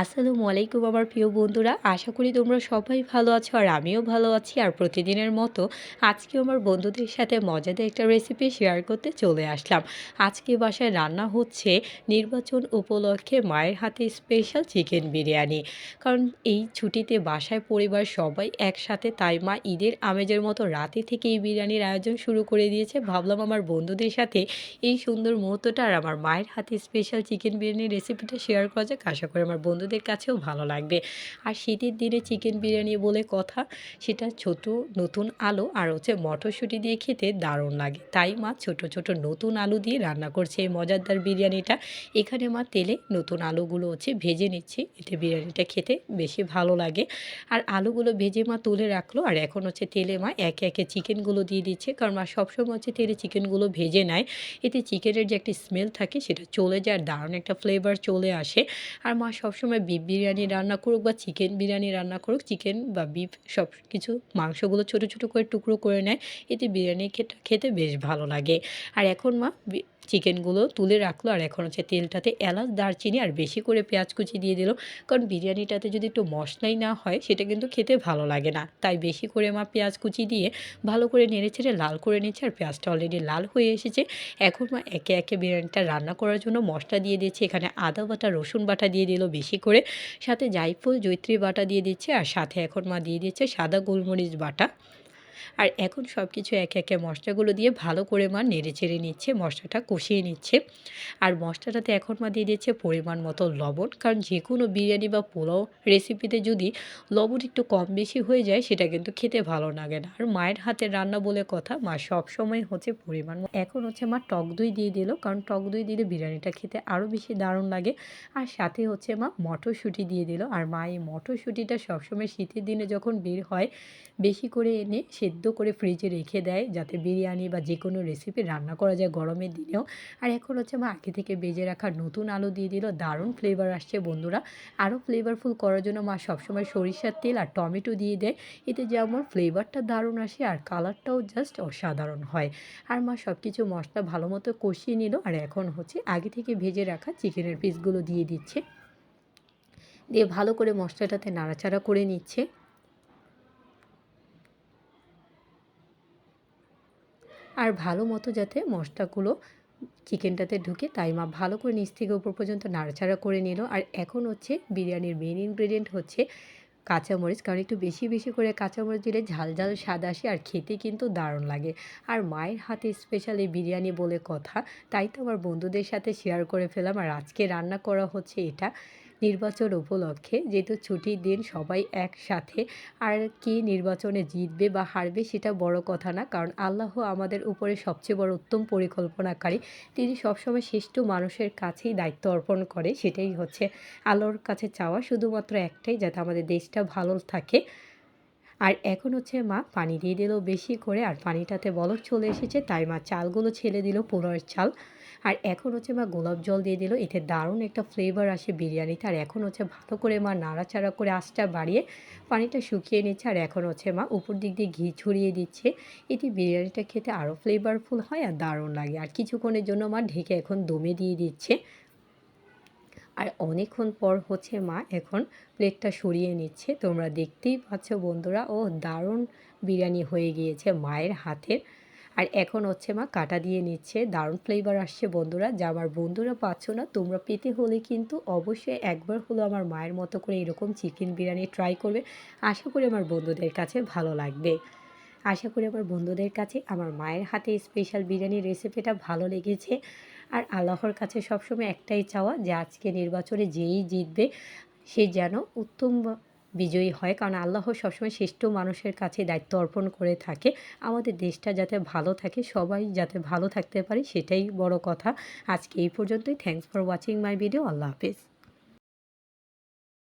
আসসালামু আলাইকুম আমার প্রিয় বন্ধুরা, আশা করি তোমরা সবাই ভালো আছো আর আমিও ভালো আছি। আর প্রতিদিনের মতো আজকে আমার বন্ধুদের সাথে মজাদার একটা রেসিপি শেয়ার করতে চলে আসলাম। আজকে বাসায় রান্না হচ্ছে নির্বাচন উপলক্ষে মায়ের হাতে স্পেশাল চিকেন বিরিয়ানি। কারণ এই ছুটিতে বাসায় পরিবার সবাই একসাথে, তাই মা ঈদের আমেজের মতো রাতে থেকে এই বিরিয়ানির আয়োজন শুরু করে দিয়েছে। ভাবলাম আমার বন্ধুদের সাথে এই সুন্দর মুহূর্তটা আর আমার মায়ের হাতে স্পেশাল চিকেন বিরিয়ানির রেসিপিটা শেয়ার করা যাক। আশা করি আমার বন্ধুদের কাছেও ভালো লাগবে। আর শীতের দিনে চিকেন বিরিয়ানি বলে কথা, সেটা ছোট নতুন আলু আর হচ্ছে মটরশুঁটি দিয়ে খেতে দারুণ লাগে। তাই মা ছোট ছোট নতুন আলু দিয়ে রান্না করছে এই মজাদার বিরিয়ানিটা। এখানে মা তেলে নতুন আলুগুলো হচ্ছে ভেজে নিচ্ছে, এতে বিরিয়ানিটা খেতে বেশি ভালো লাগে। আর আলুগুলো ভেজে মা তুলে রাখল, আর এখন হচ্ছে তেলে মা একে একে চিকেনগুলো দিয়ে দিচ্ছে। কারণ মা সবসময় হচ্ছে তেলে চিকেনগুলো ভেজে নেয়। এতে চিকেনের যে একটা স্মেল থাকে, সেটা চলে যায় দারুণ একটা ফ্লেভার চলে আসে। আর মা সবসময় বিফ বিরিয়ানি রান্না করুক বা চিকেন বিরিয়ানি রান্না করুক চিকেন বা বিফ সব কিছু মাংসগুলো ছোটো ছোটো করে টুকরো করে নেয়। এতে বিরিয়ানি খেতে বেশ ভালো লাগে। আর এখন মা চিকেনগুলো তুলে রাখল আর এখন হচ্ছে তেলটাতে এলাচ, দারচিনি আর বেশি করে পেঁয়াজ কুচি দিয়ে দিল। কারণ বিরিয়ানিটাতে যদি একটু মশলাই না হয়, সেটা কিন্তু খেতে ভালো লাগে না। তাই বেশি করে মা পেঁয়াজ কুচি দিয়ে ভালো করে নেড়ে ছেড়ে লাল করে নিচ্ছে আর পেঁয়াজটা অলরেডি লাল হয়ে এসেছে। এখন মা একে একে বিরিয়ানিটা রান্না করার জন্য মশলা দিয়ে দিচ্ছে এখানে আদা বাটা, রসুন বাটা দিয়ে দিল বেশি করে। সাথে জাইফুল জৈত্রী বাটা দিয়ে দিচ্ছে আর সাথে এখন মা দিয়ে দিচ্ছে সাদা গোলমরিচ বাটা। আর এখন সব কিছু একে একে মশলাগুলো দিয়ে ভালো করে মা নেড়ে চেড়ে নিচ্ছে, মশলাটা কষিয়ে নিচ্ছে। আর মশলাটাতে এখন মা দিয়ে দিচ্ছে পরিমাণ মতো লবণ, কারণ যে কোনো বিরিয়ানি বা পোলাও রেসিপিতে যদি লবণ একটু কম বেশি হয়ে যায়, সেটা কিন্তু খেতে ভালো লাগে না। আর মায়ের হাতের রান্না বলে কথা, মা সব সময় হচ্ছে পরিমাণ এখন হচ্ছে মা টক দই দিয়ে দিল, কারণ টক দই দিলে বিরিয়ানিটা খেতে আরও বেশি দারুণ লাগে। আর সাথে হচ্ছে মা মটরশুঁটি দিয়ে দিল। আর মা এই মটরশুঁটিটা সবসময় শীতের দিনে যখন বের হয়, বেশি করে এনে সেদ্ধ করে ফ্রিজে রেখে দেয় যাতে বিরিয়ানি বা যে কোনো রেসিপি রান্না করা যায় গরমের দিনেও। আর এখন হচ্ছে মা আগে থেকে বেজে রাখা নতুন আলু দিয়ে দিল, দারুণ ফ্লেভার আসছে বন্ধুরা। আরও ফ্লেভারফুল করার জন্য মা সবসময় সরিষার তেল আর টমেটো দিয়ে দেয়। এতে যেমন ফ্লেভারটা দারুণ আসে আর কালারটাও জাস্ট অসাধারণ হয়। আর মা সব কিছু মশলা ভালো মতো কষিয়ে নিল আর এখন হচ্ছে আগে থেকে ভেজে রাখা চিকেনের পিসগুলো দিয়ে দিচ্ছে। দিয়ে ভালো করে মশলাটাতে নাড়াচাড়া করে নিচ্ছে। আর ভালো মতো যাতে মশলাগুলো চিকেনটাতে ঢুকে তাই মা ভালো করে নিচ থেকে উপর পর্যন্ত নাড়াচাড়া করে নিল। আর এখন হচ্ছে বিরিয়ানির মেন ইনগ্রেডিয়েন্ট হচ্ছে কাঁচামরিচ। কারণ একটু বেশি বেশি করে কাঁচামরিচ দিলে ঝাল ঝাল স্বাদ আসে আর খেতে কিন্তু দারুণ লাগে। আর মায়ের হাতে স্পেশাল এই বিরিয়ানি বলে কথা, তাই তো আমার বন্ধুদের সাথে শেয়ার করে ফেলাম। আর আজকে রান্না করা হচ্ছে এটা। নির্বাচন উপলক্ষে যেহেতু ছুটির দিন সবাই একসাথে, আর কে নির্বাচনে জিতবে বা হারবে সেটা বড় কথা না, কারণ আল্লাহ আমাদের উপরে সবচেয়ে বড় উত্তম পরিকল্পনাকারী। তিনি সবসময় শ্রেষ্ঠ মানুষের কাছেই দায়িত্ব অর্পণ করে, সেটাই হচ্ছে আল্লাহর কাছে চাওয়া। শুধুমাত্র একটাই, যাতে আমাদের দেশটা ভালো থাকে। আর এখন হচ্ছে মা পানি দিয়ে দিল বেশি করে, আর পানিটাতে বলক চলে এসেছে, তাই মা চালগুলো ছেলে দিল পোলাওয়ের চাল। আর এখন হচ্ছে মা গোলাপ জল দিয়ে দিল, এতে দারুণ একটা ফ্লেভার আসে বিরিয়ানিতে। আর এখন হচ্ছে ভালো করে মা নাড়াচাড়া করে আঁচটা বাড়িয়ে পানিটা শুকিয়ে নিচ্ছে, আর এখন হচ্ছে মা উপর দিক দিয়ে ঘি ছড়িয়ে দিচ্ছে। এতে বিরিয়ানিটা খেতে আরও ফ্লেভারফুল হয় আর দারুণ লাগে। আর কিছুক্ষণের জন্য মা ঢেকে এখন দমে দিয়ে দিচ্ছে। আর অনেকক্ষণ পর হচ্ছে মা এখন প্লেটটা সরিয়ে নিচ্ছে। তোমরা দেখতেই পাচ্ছ বন্ধুরা, ও দারুণ বিরিয়ানি হয়ে গিয়েছে মায়ের হাতের। আর এখন হচ্ছে মা কাটা দিয়ে নিচ্ছে, দারুণ ফ্লেভার আসছে বন্ধুরা। যা আমার বন্ধুরা পাচ্ছ না, তোমরা পেতে হলে কিন্তু অবশ্যই একবার হলো আমার মায়ের মতো করে এরকম চিকেন বিরিয়ানি ট্রাই করবে। আশা করি আমার বন্ধুদের কাছে ভালো লাগবে। আশা করি আমার বন্ধুদের কাছে আমার মায়ের হাতে স্পেশাল বিরিয়ানির রেসিপিটা ভালো লেগেছে। আর আল্লাহর কাছে সবসময় একটাই চাওয়া যে আজকে নির্বাচনে যেই জিতবে সে যেন উত্তম বিজয়ী হয়। কারণ আল্লাহ সবসময় শ্রেষ্ঠ মানুষের কাছে দায়িত্ব অর্পণ করে থাকে। আমাদের দেশটা যাতে ভালো থাকে, সবাই যাতে ভালো থাকতে পারে, সেটাই বড় কথা। আজকে এই পর্যন্তই। Thanks for watching my video আল্লাহ হাফেজ।